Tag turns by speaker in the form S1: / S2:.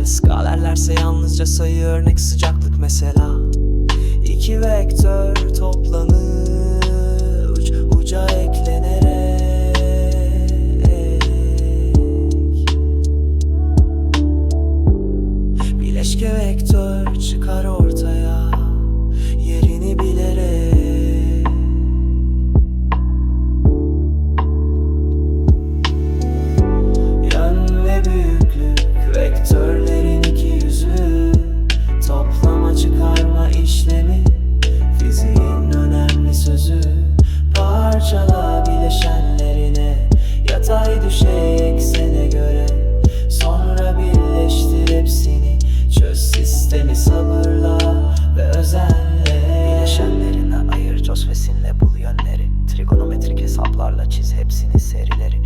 S1: paralel skalerlerse yalnızca sayı örnek sıcaklık mesela. İki vektör toplanır.
S2: Boyalarla çiz hepsini serileri.